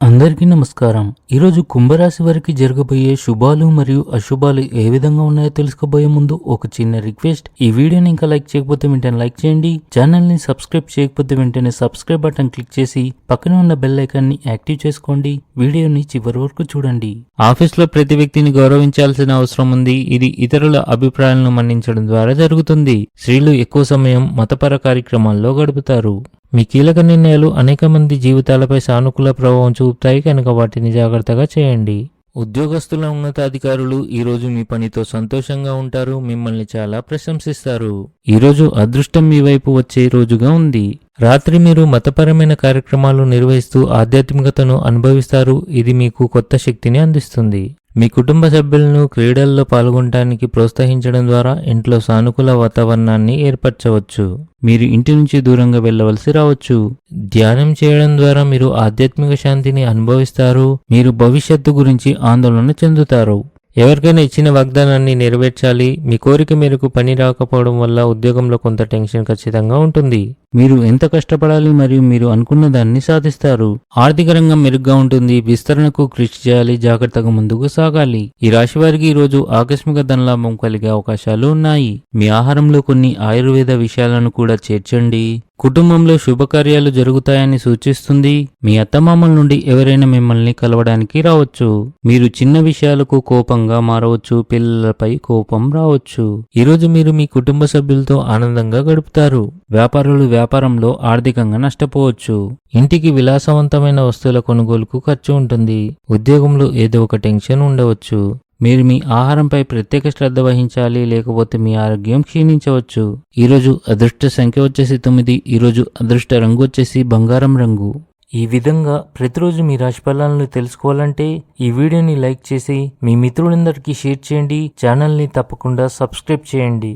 అందరికీ నమస్కారం. ఈరోజు కుంభరాశి వారికి జరగబోయే శుభాలు మరియు అశుభాలు ఏ విధంగా ఉన్నాయో తెలుసుకోబోయే ముందు ఒక చిన్న రిక్వెస్ట్. ఈ వీడియోని ఇంకా లైక్ చేయకపోతే వెంటనే లైక్ చేయండి. ఛానల్ని సబ్స్క్రైబ్ చేయకపోతే వెంటనే సబ్స్క్రైబ్ బటన్ క్లిక్ చేసి పక్కన ఉన్న బెల్ ఐకాన్ని యాక్టివ్ చేసుకోండి. వీడియోని చివరి వరకు చూడండి. ఆఫీస్లో ప్రతి వ్యక్తిని గౌరవించాల్సిన అవసరం ఉంది. ఇది ఇతరుల అభిప్రాయాలను మన్నించడం ద్వారా జరుగుతుంది. స్త్రీలు ఎక్కువ సమయం మతపర కార్యక్రమాల్లో గడుపుతారు. మీ కీలక నిర్ణయాలు అనేక మంది జీవితాలపై సానుకూల ప్రభావం చూపుతాయి కనుక వాటిని జాగ్రత్తగా చేయండి. ఉద్యోగస్తుల ఉన్నతాధికారులు ఈరోజు మీ పనితో సంతోషంగా ఉంటారు మిమ్మల్ని చాలా ప్రశంసిస్తారు. ఈరోజు అదృష్టం మీ వైపు వచ్చే రోజుగా ఉంది. రాత్రి మీరు మతపరమైన కార్యక్రమాలు నిర్వహిస్తూ ఆధ్యాత్మికతను అనుభవిస్తారు ఇది మీకు కొత్త శక్తిని అందిస్తుంది. మీ కుటుంబ సభ్యులను క్రీడల్లో పాల్గొనడానికి ప్రోత్సహించడం ద్వారా ఇంట్లో సానుకూల వాతావరణాన్ని ఏర్పరచవచ్చు. మీరు ఇంటి నుంచి దూరంగా వెళ్ళవలసి రావచ్చు. ధ్యానం చేయడం ద్వారా మీరు ఆధ్యాత్మిక శాంతిని అనుభవిస్తారు. మీరు భవిష్యత్తు గురించి ఆందోళన చెందుతారు. ఎవరికైనా ఇచ్చిన వాగ్దానాన్ని నెరవేర్చాలి. మీ కోరిక మేరకు పని రాకపోవడం వల్ల ఉద్యోగంలో కొంత టెన్షన్ ఖచ్చితంగా ఉంటుంది. మీరు ఎంత కష్టపడాలి మరియు మీరు అనుకున్న దాన్ని సాధిస్తారు. ఆర్థిక రంగం మెరుగ్గా ఉంటుంది. విస్తరణకు కృషి చేయాలి. జాగ్రత్తగా ముందుకు సాగాలి. ఈ రాశి వారికి ఈ రోజు ఆకస్మిక ధనలాభం కలిగే అవకాశాలు ఉన్నాయి. మీ ఆహారంలో కొన్ని ఆయుర్వేద విషయాలను కూడా చేర్చండి. కుటుంబంలో శుభకార్యాలు జరుగుతాయని సూచిస్తుంది. మీ అత్తమామల నుండి ఎవరైనా మిమ్మల్ని కలవడానికి రావచ్చు. మీరు చిన్న విషయాలకు కోపంగా మారవచ్చు. పిల్లలపై కోపం రావచ్చు. ఈరోజు మీరు మీ కుటుంబ సభ్యులతో ఆనందంగా గడుపుతారు. వ్యాపారులు వ్యాపారంలో ఆర్థికంగా నష్టపోవచ్చు. ఇంటికి విలాసవంతమైన వస్తువుల కొనుగోలుకు ఖర్చు ఉంటుంది. ఉద్యోగంలో ఏదో ఒక టెన్షన్ ఉండవచ్చు. మీరు మీ ఆహారంపై ప్రత్యేక శ్రద్ధ వహించాలి లేకపోతే మీ ఆరోగ్యం క్షీణించవచ్చు. ఈరోజు అదృష్ట సంఖ్య వచ్చేసి తొమ్మిది ఈరోజు అదృష్ట రంగు వచ్చేసి బంగారం రంగు. ఈ విధంగా ప్రతిరోజు మీ రాశి ఫలాలను తెలుసుకోవాలంటే ఈ వీడియోని లైక్ చేసి మీ మిత్రులందరికీ షేర్ చేయండి ఛానల్ని తప్పకుండా సబ్స్క్రైబ్ చేయండి.